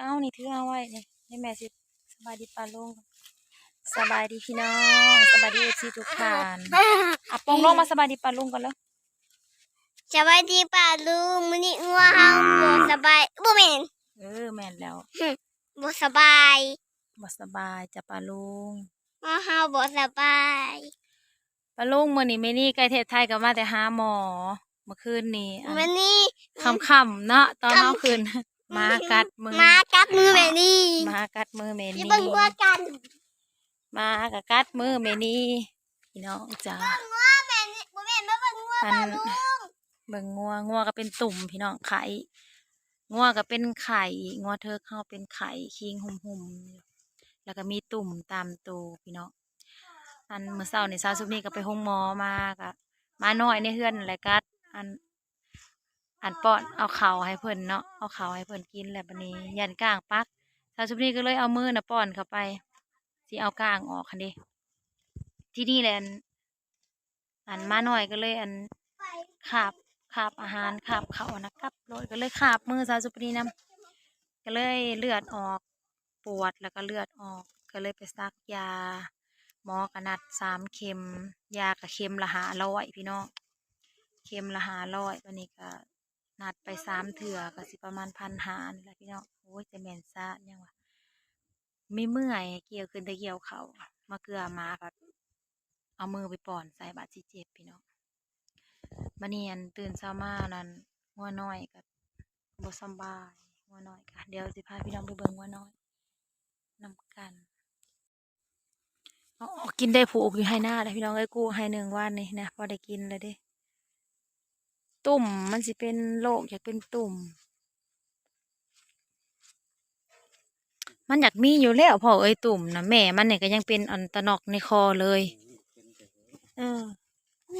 เอานี่ถือเอาไว้นี่ให้แม่สิสบายดีปลาลุงสบายดีพี่น้องสบายดีเอฟซีทุกท่านอะปองลงมาสบายดีปลาลุงกันแล้วสบายดีป่าลุงมื้อนี้งัวเฮาบ่สบายบ่แม่นเออแม่นแล้วบ่สบายบ่สบายจ้ะปลาลุงงัวเฮาบ่สบายปลาลุงมื้อนี้แม่นี่ไกลเทศไทยก็มาแต่หาหมอเมื่อคืนนี้อันมื้อนี้ค่ำๆเนาะตอนเมาคืนห มากัดมือมากัดมือแม่นี่หมากัดมือแม่อย่านี่เบิ่งงัวกันหมาก็กัดมือแม่นี่พี่น้องจ้างัวแม่นี่บ่แม่นมาเบิ่งงัวอัป่านลุงเบิ่งงัวงัวก็เป็นตุ่มพี่น้องไข่งัวก็เป็นไข่งัวเธอเข้าเป็นไข่คิงหุ่มหุ่มๆอยู่แล้วก็มีตุ่มตามตัวพี่น้องอันเมื่อเช้านี่เช้าสุดนี้ก็ไปห้องหมอมาก็มาน้อยในเฮือนนั่นแหละกัดอัน อันป้อนเอาเข้าให้เพิ่นเนาะเอาเข้าให้เพิ่นกินแล้วบัดนี้ยันก้างปักเช้าสุดนี้ก็เลยเอามือนะป้อนเข้าไปสิเอาก้างออกคันเด้ที่นี่แหละอันมาน้อยก็เลยอันขาบขาบอาหารขาบเขานะครับโรยก็เลยขาบมือซาสุปนีนํก็เลยเลือดออกปวดแล้วก็เลือดออก ก็เลยไปซักยาหมอกนัดสามเข็ม ยากับเข็มละหาร้อยพี่น้องเข็มละหาร้อยวันนี้ก็ นัดไปสามเถื่อก็สิประมาณพันหานี่แหละพี่น้องโอ้ยจะแม่นซะยังวะไม่เมื่อยเกี่ยวขึ้นแต่เกี่ยวเขามาเกลือมาแบบเอามือไปป่อนใส่บาดสิเจ็บพี่น้องบันเนียนตื่นเช้ามานั้นงัวน้อยก็บ่สบายงัวน้อยค่ะเดี๋ยวสิพาพี่น้องไปเบิ่งงัวน้อยนำกันเอาเอกินได้ผูกอยู่ให้หน้าเลยพี่น้องไอ้ยกูให้หนึ่งวันนี่นะพอได้กินเลยเด้ ตุ่มมันสิเป็นโรคอยากเป็นตุ่ม มันอยากมีอยู่แล้วพ่อเอ้ยตุ่มนะแม่มันเนี่ยก็ยังเป็นอันตะนอกในคอเลย เออ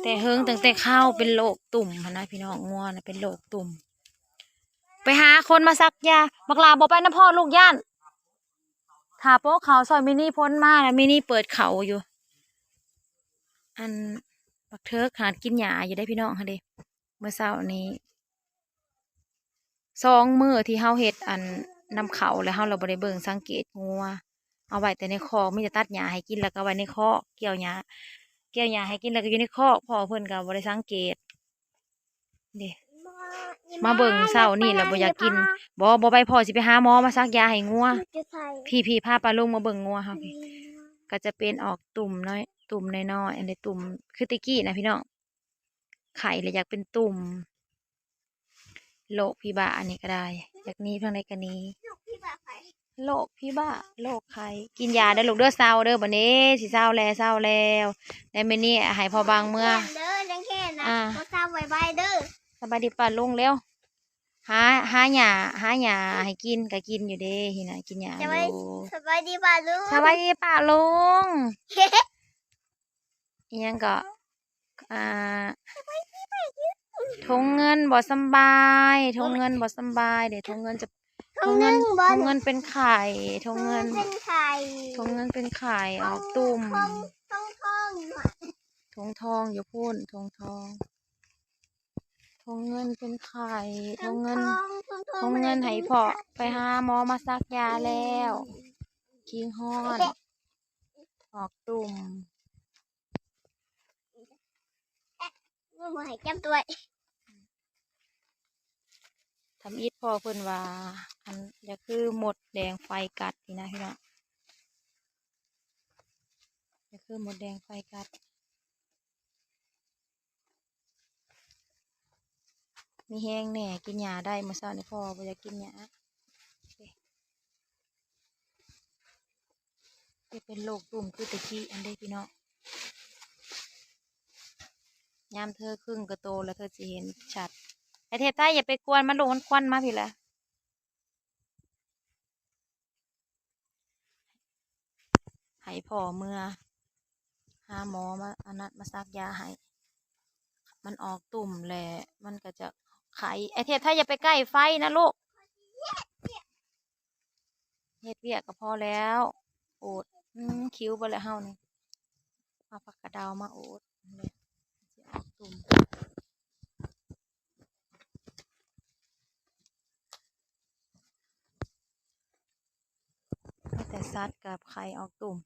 แต่เฮิงตั้งแต่ข้าวเป็นโรคตุ่มหั้นนะพี่น้องงัวนะเป็นโรคตุ่ม ไปหาคนมาซักยาบักลาบอกไปนะพ่อลูกย่านขาโป๊กเขาซอยมินี่พ้นมาแล้วมินี่เปิดเขาอยู่ อันบักเทิกหากินหยาอยู่ได้พี่น้องค่ะเด้ เมื่อเช้านี้สองมือที่เฮาเฮ็ดอันนำเขาแล้วเฮาเราบ่ได้เบิ่งสังเกตงัวเอาไว้แต่ในคอกมีแต่ตัดหญ้าให้กินแล้วก็ไว้ในคอกเกี่ยวหญ้าแก้วหญ้าให้กินแล้วก็อยู่ในคอกพ่อเพิ่นก็บ่ได้สังเกตเด้มาเบิ่งเช้านี่แล้วบ่อยากกินบ่บ่ไปพ่อสิไปหาหมอมาซักยาให้งัวพี่พี่พาปลาลุงมาเบิ่งงัวเฮาพี่ก็จะเป็นออกตุ่มน้อย ตุ่มน้อยๆอันนี้ตุ่มคือตะกี้นะพี่น้อง ไข่เลยอยากเป็นตุ่มโรคพี่บ้าอันนี้ก็ได้อยากหนี้เพียงใดก็หนี้ลูกพี่บ่าไผโรคพี่บ้าโรคไข้กินยาเด้อลูกเด้อเศร้าเด้อบัดนี้สิเศร้าแล้วเศร้าแล้วได้มื้อนี้ให้พอบางเมื่อเด้อจังแค่นะอ่าบ่ทราบไว้บายเด้อสบายดีป่ะลุงเร็วหาหาหญ้าหาหญ้าให้กินก็กินอยู่เด้หินะกินหญ้าสอบายยู่สบายดีป่าลุงสบายดีป่ะลุงอิหยังก็ อ่าทงเงินบ่สำบายทงเงินบ่สำบาย เดี๋ยวทงเงินจะทงเงินบ่ทงเงินเป็นไข่ทงเงินเป็นไข่ทงเงินเป็นไข่ออกตุ่มทองทองทองอยู่อะทงทองอยู่พุ่นทงทองทงเงินเป็นไข่ทงเงินทองทงเงินให้พอไปหาหมอมาซักยาแล้วคิงฮอนออกตุ่ม งินบ่ให้จำตัวทำอิดพอเพิ่นว่า อันจะคือหมดแดงไฟกัดนี่นะพี่น้องจะคือหมดแดงไฟกัดมีแห้งแน่กินยาได้มื่อเช้านี่พ่อบ่อยากกินยาจะเป็นโรคตุ่มคือตะกี้อันได้พี่น้อง ยามเธอครึ่งกระโตแล้วเธอจะเห็นชัดไอเทพใต้อย่าไปกวนมันโดนควันมาพี่ละให้พ่อเมื่อหาหมอมาอนนั้นมาซักยาให้มันออกตุ่มแหละมันก็จะไขไอเทพถ้าอย่าไปใกล้ไฟนะลูกเฮ็ดเวียกก็พอแล้วโอดคิ้วไปแล้วเฮานี่เอาผักกระดาวมาโอดเลยสิ ออกตุ่มและสัตว์กับไข่ออกตุ่ม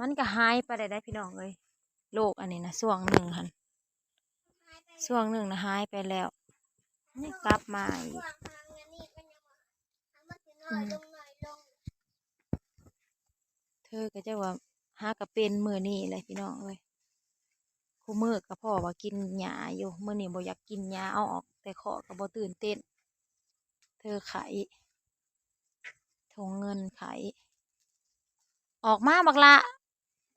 มันก็หายไปได้ได้พี่น้องเลยโรคอันนี้นะช่วงหนึ่งหันช่วงหนึ่งนะหายไปแล้วนี่กลับมาอีกน้อยลงน้อยลงเธอก็จะว่าหากระเป็นมือนี่เลยพี่น้องเลย คู่มือก็พ่อว่ากินหญ้าอยู่มือนี่บ่อยากกินหญ้าเอาออก แต่ขอก็บ่ตื่นเต้น เธอไขทงเงินไขออกมาบักละ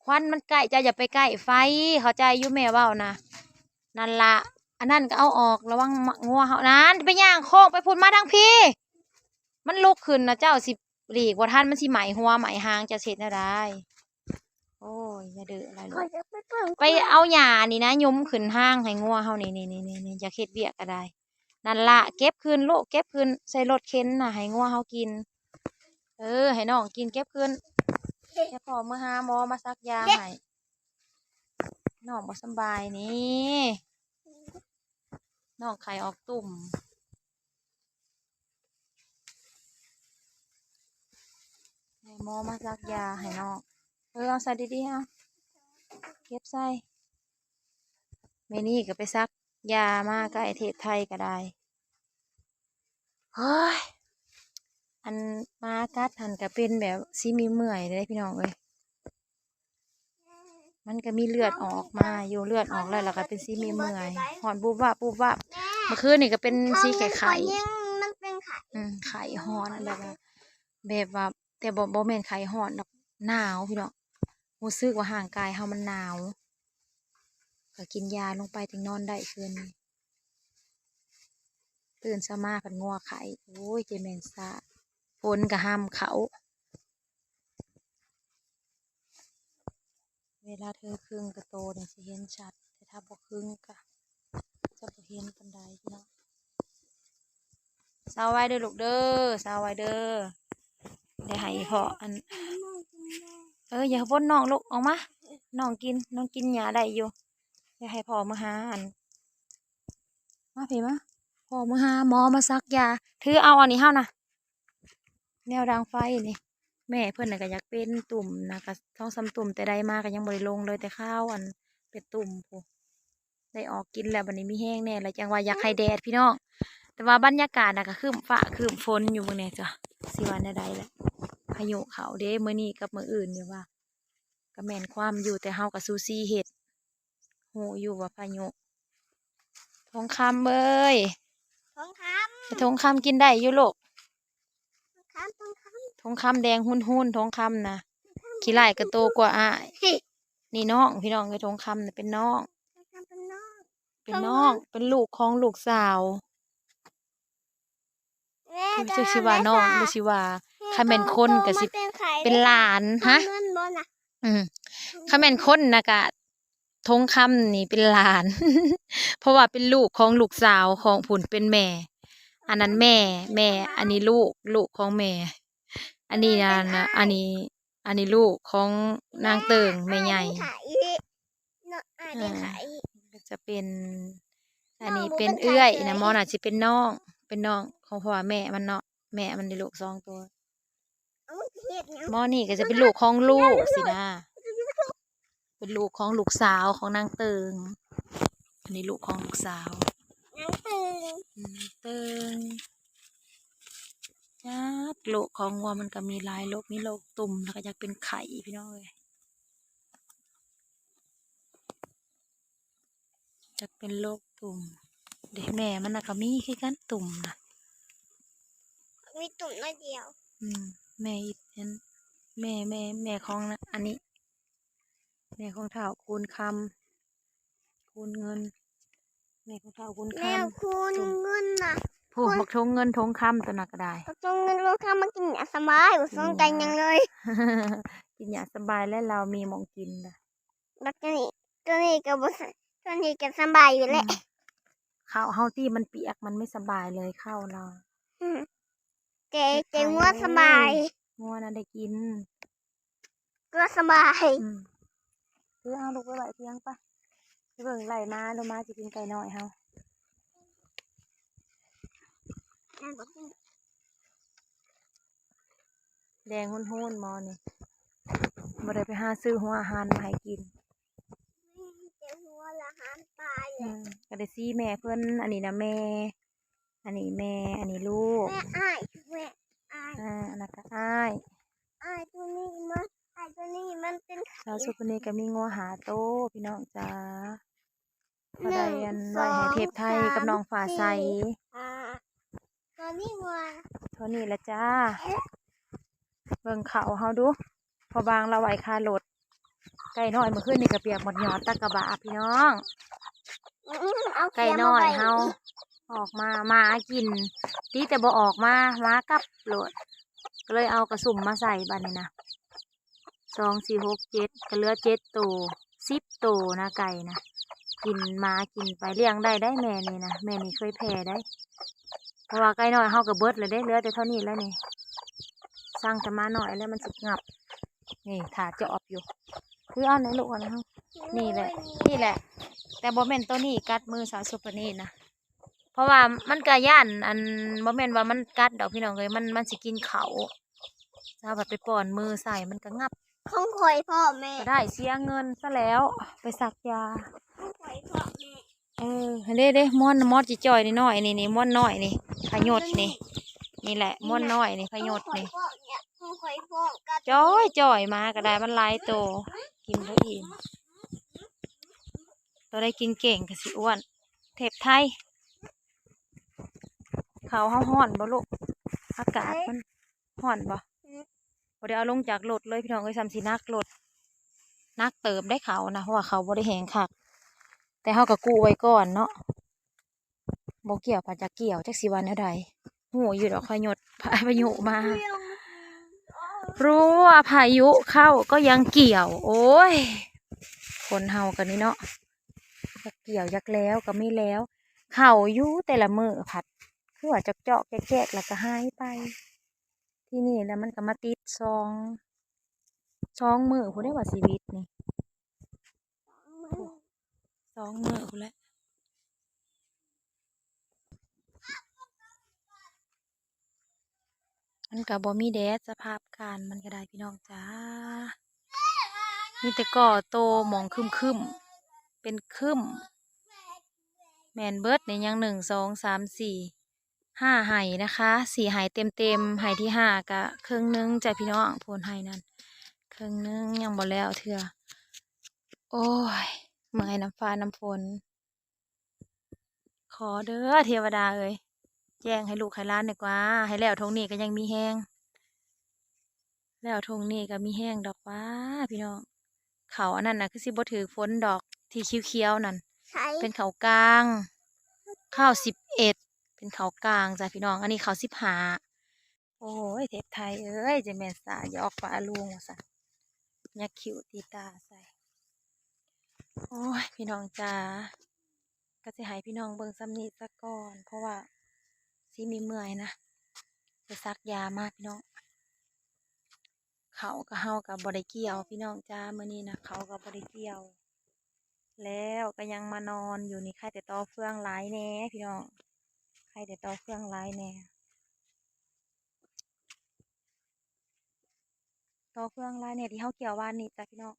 ควันมันใกล้จะอย่าไปใกล้ไฟ เข้าใจยู่แม่เว้านะนั่นละอันนั้นก็เอาออกระวังงัวเฮานั้นไปย่างโคกไปพุ่นมาทางพี่ มันลุกขึ้นนะเจ้าสิหลีกว่าท่านมันสิไหมหัวไหมหางจะเสร็จนะได้ โอ้ยอย่าเดืออะไรเลขอยจะไปเปิดไปเอาหญ้านี่นะยุ้มขึ้นห้างให้งัวเฮานี่นี่นี่นี่นี่อย่าเค็ดเบียกก็ได้นั่นละเก็บคืนโลกเก็บคืนใส่รถเข็นน่ะให้งัวเฮากิน เออ ให้น้องกินเก็บคืนแค่พอเมื่อหาหมอมาซักยาให้น้องบ่สำบายนี่น้องไข่ออกตุ่มให้หมอมาซักยาให้น้อง เออเอาใส่ดีๆเอาเก็บใส่เมนี่ก็ไปซักยามาก็ไอเทศไทยก็ได้เฮ้ยอันมากัดหันก็เป็นแบบซีมีเมื่อยเลยพี่น้องเอ้ยมันก็มีเลือดออกมาอยู่เลือดออกแล้วแล้วก็เป็นซีมีเมื่อยหอนบูบว่าบบูบว่าบเมื่อคืนนี่ก็เป็นซีไข่ไข่ยังมันเป็นไข่อืมไข่ฮ้อนแบบแบบว่าแต่บ่บ่แม่นไข่ฮ้อนหนาวพี่น้อง รู้สึกว่าห่างกายเฮามันหนาวก็กินยาลงไปถึงนอนได้คืนนี้ตื่นสมาผันงัวไข่โอ้ยเจแมนซาฝนก็ห้ามเขา เวลาเธอครึ่งกระโตเนี่ยสิเห็นชัด แต่ถ้าบ่ครึ่งก็จะบ่เห็นปานใดพี่น้องสาวไว้เด้อลูกเด้อสาวไว้เด้อเดี๋ยวให้พออัน เอออย่าพ้นน้องลูกออกมาน้องกินน้องกินหญ้าได้อยู่เดี๋ยวให้พ่อมาหาอันมาพี่มาพ่อมาหาหมอมาซักยาถือเอาอันนี้เฮานะแนวดังไฟนี่แม่เพื่อนน่ะก็อยากเป็นตุ่มนะก็ท้องซ้ำตุ่มแต่ใดมาก็ยังบ่ได้ลงเลยแต่ข้าวอันเป็นตุ่มพูได้ออกกินแล้วบัดนี้มีแห้งแน่แล้วจังว่าอยากให้แดดพี่น้องแต่ว่าบรรยากาศนะก็คือฟ้าคือฝนอยู่เมื่อนี้จ้ะสิวันใดๆแหละ พายุเขาเด้มื้อนี้กับมื้ออื่นเนี่ยว่าก็แม่นความอยู่แต่เฮากับซูซี่เฮ็ดฮู้อยู่ว่าพายุทองคำเอ้ยทองคไปทองคำกินได้อยู่ลูกำทองคำทองคทองคำแดงหุ่นๆทองคำนะขี้ไล่ก็โตกว่าอ้ายำนี่น้องพี่น้องไอ้ทองคำน่ะเป็นน้องทองคำเป็นน้องเป็นน้องเป็นลูกของลูกสาวแม่รู้สึกสิว่าน้องรู้สิว่า คันแม่นคนก็สิเป็นไข่เป็นหลานฮะเงินบนอะอืมคาแมนคนนะกะทงคำนี่เป็นหลาน เพราะว่าเป็นลูกของลูกสาวของผุนเป็นแม่ อันนั้นแม่ แม่ อันนี้ลูกลูกของแม่ อันนี้นะนะอันนี้อันนี้ลูกของนางเติงแม่ใหญ่เนาะอ่าเป็นไข่ก็จะเป็น อันนี้เป็นเอื้อยยนะมอน่ะจะเป็นน้อง เป็นน้องของพ่อแม่มันเนาะแม่มันได้ลูกสองตัว มันเฮ็ดหยังหมอนี่ก็จะเป็นลูกของลูกสินะ เป็นลูกของลูกสาวของนางเติง อันนี้ลูกของลูกสาวนางตื่นอืมเติงจักโรคของวัวมันก็มีหลายโรคมีโรคตุ่มแล้วก็อยากเป็นไข่พี่น้องเลยจะเป็นโรคตุ่มเด็กแม่มันน่ะก็มีคือกันตุ่มนะมีตุ่มน้อยเดียว อืม แม่อีเห็นแม่แม่แม่ของนะอันนี้ แม่ของเท่าคูณคำคูณเงิน แม่ของเท่าคูณคแม่คุณเงินน่ะำผู้บอกทงเงินทงคำตัวนักก็ได้เอาตรงเงินเราทำมากินอย่างสบายบ่สนใจหยังเลยกินอย่างสบายและเรามีหมองกินนะบักตัวนี้ตัวนี้ก็บ่สตัวนี้ก็สบายอยู่แหละอืมข้าวเฮาที่มันเปียกมันไม่สบายเลยข้าวเรา อืม เจเจงัวสบายงัวน่ะได้กินก็สบายอืมคือเอาลูกไปไหวเพียงปะไปเบิ่งไหลมาลงมาจะกินไก่น้อยเฮาแดงหุ่นหุ่นๆหมอนี่บ่ได้ไปหาซื้อหัวอาหารมาให้กิน เจ้าหัวละหันตายอืมก็ได้ซี่แม่เพิ่นอันนี้นะแม่ อันนี้แม่ อันนี้ลูก แม่อ้ายแม่ อ้ายอ่าอันนั้นก็อ้ายอ้ายตัวนี้มันอ้ายตัวนี้มันเป็นสาวสุคนนี้ก็มีงัวหาโตพี่น้องจ้าพอได้อันไว้ให้เทพไทยกับน้องฝ่าใสอ่าตัวนี้งัวเท่านี้ละจ้า เบิ่งเขาเฮาดู พอบางเราไหวคารถไก่น้อยเมื่อคืนนี่ก็เปียกหมดหยอดตะกะบะพี่น้อง อื้อเอาไก่เขียน้อยมไว้เฮาออกมาหมากิน ตีแต่บ่ออกมาหมากับโหลดก็เลยเอากระสุ่มมาใส่บัดนี้นะสองสี่หกเจ็ดก็เหลือเจ็ดตัวสิบตัวนะไก่นะกินหมากินไปเลี้ยงได้ได้แม่นี่นะแม่นี่เคยแพ้ได้ เพราะว่าไก่น้อยเฮากับเบิดเลยได้เหลือแต่เท่านี้แล้วนี่สร้างจะมาหน่อยแล้วมันสิงับ นี่ถาจะออบอยู่คือเอาในลูกอันนะนี่แหละ นี่แหละ แต่บ่แมนตัวนี้กัดมือสาวสุปนีนะ เพราะว่ามันกะย่านอันบ่แม่นว่ามันกัดดอกพี่น้องเลยมันมันสิกินเขาถ้าแบบไปป้อนมือใส่มันก็งับของคอยพ่อแม่ก็ได้เสียเงินซะแล้ว ไปสักยาของคอยพ่อแม่เออเด้เด้ม่อนมอดจิจ่อยนี่น้อยนี่นี่ม่อนน้อยนี่พยศนี่ นี่แหละม่อนน้อยนี่พยศนี่ของข้อยพ่อเนี่ยของคอยพ่อกัดจ้อยจ่อยมาก็ได้มันหลายโตวกินบ่อิ่มตัวได้กินเก่งก็สิอ้วน เทพไทย เขาเฮาฮ้อนบ่ลูกอากาศมันฮ้อนบ่บ่ได้เอาลงจากรถเลยพี่น้องเอ้ยซ้ำสินักรถนักเติมได้เขานะเพราะว่าเขาบ่ได้แหงคักแต่เฮาก็กู้ไว้ก่อนเนาะบ่เกี่ยวปาจะเกี่ยวจักสิวันแนวใดหูอยู่ดอกพายศพายุมารู้ว่าพายุเข้าก็ยังเกี่ยว โอ้ยคนเฮากันนี่เนาะอยากเกี่ยวอยากแล้วก็ไม่แล้ว เข่าอยู่แต่ละมือผัด คือว่าจะเจาะแกะๆแล้วก็หายไป ที่นี่แล้วมันก็มาติดซองซองมือผู้ได้ว่าชีวิตนี่ซองมือผู้นแหละมันก็บ่มีแดดสภาพการมันก็ได้พี่น้องจ้ามีแต่ก่อโตหมองคึมคึมๆเป็นคึมแมนเบิร์ดในยังหนึ่งสองสามสี่ ห้าไห่นะคะสี่ไห่เต็มเต็มๆไห่ที่ห้ากะครึ่งหนึงจ้ะพี่น้องโพนไห่นั่นครึ่งหนึงยังบ่แล้วเถื่อโอ้ยเมื่อยน้ำฟ้าน้ำฝนขอเด้อเทวดาเอ้ยแจ้งให้ลูกให้หล้านดีกว่า ให้แล้วทงนี้ก็ยังมีแห้งแล้วทงนี้ก็มีแห้งดอกว่าพี่น้องเขาอันนั้นนะคือสิบ่ถือฝนดอกที่เขียวๆนั่นใช้เป็นเขากลาง ข้าวสิบเอ็ด เป็นเขากลางจ้ะพี่น้อง อันนี้เขาสิบหาโอ้ยเทพไทยเอ้ยเจะแม่นสายอกฟ้าลุงว่าซะยักคิวตีตาใส่โอ้ยพี่น้องจ้าก็จะให้พี่น้องเบิ่งซ้ำนี้ซะก่อน เพราะว่าสิมีเมื่อยนะไปซักยามากพี่น้อง เขาก็เฮากับบริเกี่ยว พี่น้องจ้าเมื้อนี้นะเขากับบริเกี่ยว แล้วก็ยังมานอนอยู่นี่ใครแต่ต่อเฟืองหลายแน่พี่น้อง ใครแต่ต่อเฟืองหลายแน่ต่อเฟืองหลายแหน่ที่เฮาเกี่ยววานนี่จ้ะพี่น้อง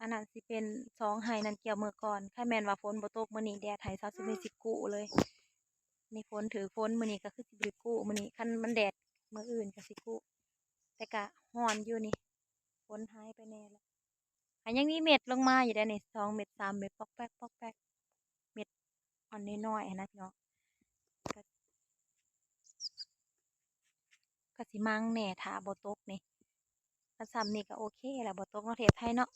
อันนั้นสิเป็นสองไห้นั่นเกี่ยวมือก่อนแค่แมนว่าฝนบ่ตกมื้อนี้แดดไห้ซาสิเป็นสิกุเลยนี่ฝนถือฝนมื้อนี้ก็คือสิบ่กุมื้อนี้คันมันแดดมื้ออื่นก็สิกุแต่ก็ร้อนอยู่นี่ฝนหายไปแน่แล้วอันยังมีเม็ดลงมาอยู่ได้ในสองเม็ดสามเม็ดปอกแป๊กปอกแป๊กเม็ดอ่อนน้อยๆนะพี่น้อง ก็สิมั่งแหน่ถาบ่ตกนี่ถ้าซ้ำนี่ก็โอเคแหละบ่ตกเนาะเทพไทยเนาะ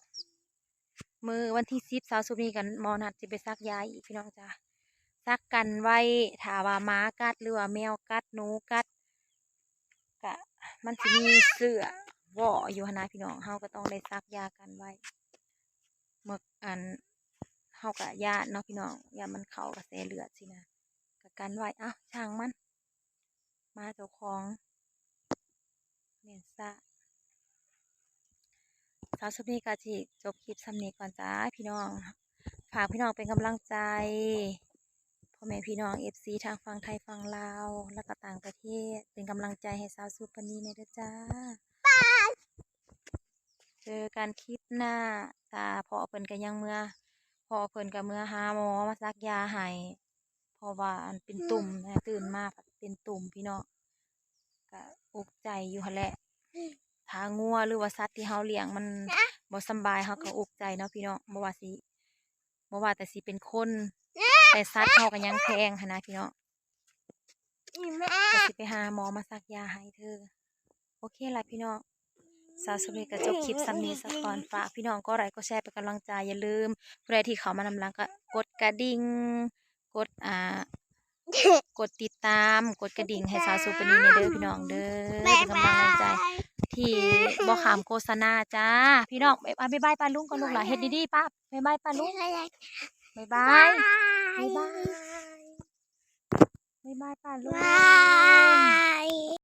มือวันที่สิบสาวสุนีกันมอนัดสิไปซักยาอีกพี่น้องจ้าซักกันไว้ถาว่าม้ากัดหรือว่าแมวกัดหนูกัดก็มันสิมีเสื้อว่ออยู่นะพี่น้องเฮาก็ต้องได้ซักยากันไว้เมื่ออันเฮากะญาติเนาะพี่น้องยามันเข้ากระแสเลือดสินะกะกันไว้อะช่างมัน มาเจ้าของ เมียนซะสาวสุนีกาจิจบคลิปสำนีก่อนจ้าพี่น้อง ฝากพี่น้องเป็นกำลังใจพ่อแม่พี่น้องเอฟซีทางฝั่งไทยฝั่งลาวแล้วก็ต่างประเทศเป็นกำลังใจให้สาวสุปนีในเด้อจ้าเจอกันคลิปหน้าตาพอเพิ่นก็ยังเมื่อ พอเพิ่นก็เมื่อหาหมอมาซักยาให้เพราะว่าอันเป็นตุ่มนะตื่นมาเป็นตุ่มพี่น้องก็ อุกใจอยู่หั่นแหละถ้างัวหรือว่าสัตว์ที่เฮาเลี้ยงมันบ่สำบายเฮาก็อุกใจเนาะพี่น้องบ่ว่าสิบ่ว่าแต่สิเป็นคน แต่สัตว์เฮาก็ยังแพงหันนะพี่น้องแม่ก็สิไปหาหมอมาซักยาให้เธอ โอเคล่ะพี่น้องสาวสุรีก็จบคลิปซ้ำนี้สักก่อนฝากพี่น้องก็ไลค์ก็แชร์เป็นกำลังใจอย่าลืมผู้ใดที่เขามานำหลังก็กดกระดิ่งกดอ่า กดติดตาม กดกระดิ่งให้สาวสุปนีในเด้อพี่น้องเด้อเป็นกำลังใจ ที่บ่ขามโฆษณาจ้า พี่น้องบ๊ายบายบ๊ายบายป้าลุงก็ลูกหลานเฮ็ดดีๆป้าบ๊ายบายป้าลุงบ๊ายบายบ๊ายบายบ๊ายบายป้าลุงบาย